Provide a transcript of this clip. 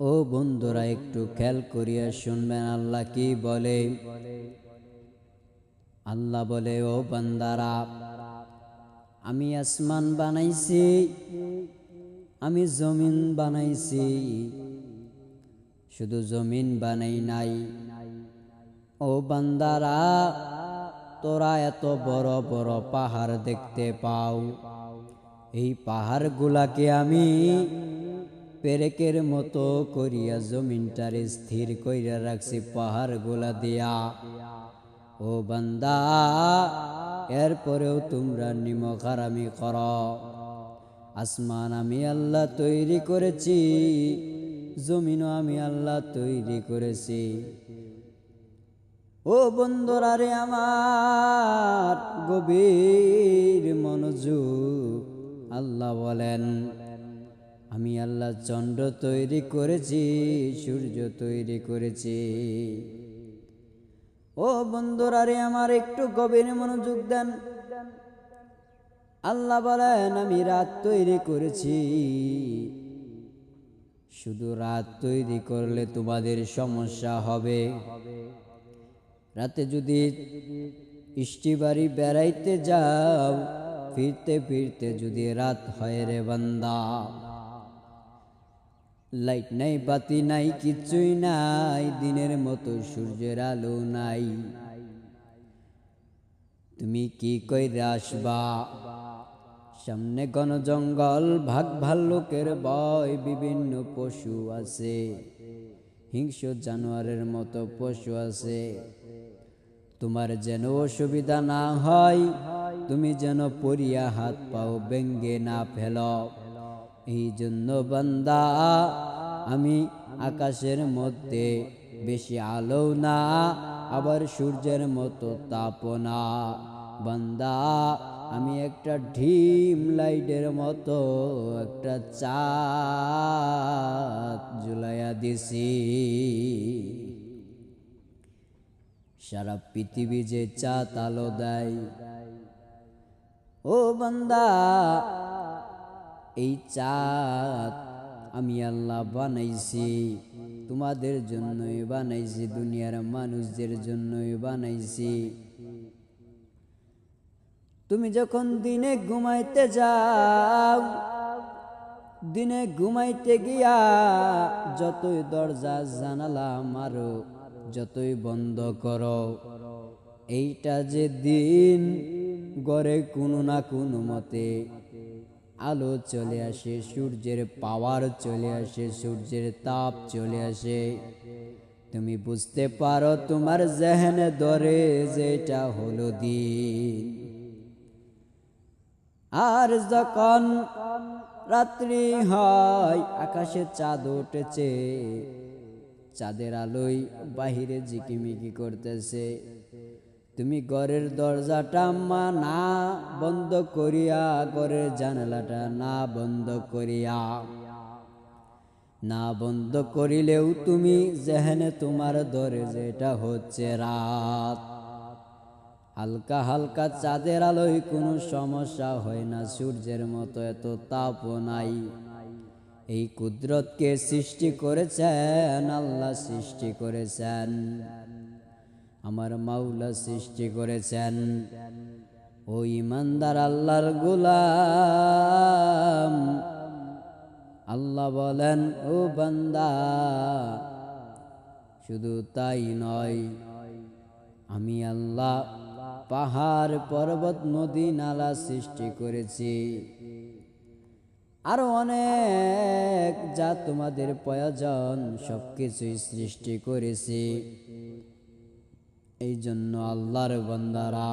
ও বন্ধুরা, একটু খেয়াল করিয়া শুনবেন, আল্লাহ কি বলে? আল্লাহ বলে, ও বান্দারা, আমি আসমান বানাইছি, আমি জমিন বানাইছি। শুধু জমিন বানাই নাই। ও বান্দারা, তোরা এত বড় বড় পাহাড় দেখতে পাও। এই পাহাড়গুলাকে আমি পেরেকের মতো করিয়া জমিনটারে স্থির কইরা রাখছি পাহাড়গুলা দিয়া। ও বান্দা, এরপরেও তোমরা নিমখারামি কর। আসমান আমি আল্লাহ তৈরি করেছি, জমিনও আমি আল্লাহ তৈরি করেছি। ও বন্ধুরা রে আমার গভীর মনোযোগ, আল্লাহ বলেন আমি আল্লাহ চন্দ্র তৈরি করেছি, সূর্য তৈরি করেছি। ও বন্ধুরা রে আমার একটু গভীর মনোযোগ দেন। আল্লাহ বলেন, আমি রাত তৈরি করেছি। শুধু রাত তৈরি করলে তোমাদের সমস্যা হবে। রাতে যদি ইষ্টিবাড়ি বেড়াইতে যাও, ফিরতে ফিরতে যদি রাত হয় রে বান্দা। লাইট নাই, বাতি নাই কিছুই নাই, দিনের মতো সূর্যের আলো নাই। তুমি কি কইরে আসবা? সামনে ঘন জঙ্গল, ভাগ ভাল্লুকের ভয় বিভিন্ন পশু আছে। হিংস্র জানোয়ারের মতো পশু আছে। তোমার যেন অসুবিধা না হয়, তুমি যেন পরিয়া হাত পাও, ব্যঙ্গে না ফেল। এই জন্য বান্দা, আমি আকাশের মধ্যে বেশি আলো না, আবার সূর্যের মতো তাপ না বান্দা, আমি একটা ঢিম লাইটের মতো, একটা চাঁদ জুলাইয়া দিছি। সারা পৃথিবী যে চাঁদ আলো দেয়। ও বান্দা এই চাঁদ আমি আল্লাহ বানাইছি, তোমাদের জন্যই বানাইছি, দুনিয়ার মানুষদের জন্যই বানাইছি। তুমি যখন দিনে ঘুমাইতে যাও, দিনে ঘুমাইতে গিয়া যতই দরজা, জানালা মারো, যতই বন্ধ করো, এইটা যে দিন গড়ে কোনো না কোনো মতে আলো চলে আসে, সূর্যের পাওয়ার চলে আসে, সূর্যের তাপ চলে আসে। তুমি বুঝতে পারো তোমার জেহেনে ধরে যেটা হলো দিন। আর যখন রাত্রি হয়, আকাশে চাঁদ উঠেছে, চাঁদের আলোয় বাহিরে জিকিমিকি করতেছে। তুমি ঘরের দরজাটা মা না বন্ধ করিয়া, ঘরের জানালাটা না বন্ধ করিয়া। না বন্ধ করিলেও তুমি যেহেনে তোমার ধরে যেটা হচ্ছে রাত। হালকা হালকা চাঁদের আলোয় কোনো সমস্যা হয় না, সূর্যের মতো এত তাপ নাই। এই কুদরতকে সৃষ্টি করেছেন, আল্লাহ সৃষ্টি করেছেন। আমার মাওলা সৃষ্টি করেছেন। ও ইমানদার আল্লাহর গোলাম। আল্লাহ বলেন, ও বান্দা, শুধু তাই নয়, আমি আল্লাহ পাহাড়, পর্বত, নদী, নালা সৃষ্টি করেছি। আরও অনেক যা তোমাদের প্রয়োজন, সবকিছুই সৃষ্টি করেছি। এই জন্য আল্লাহর বন্দারা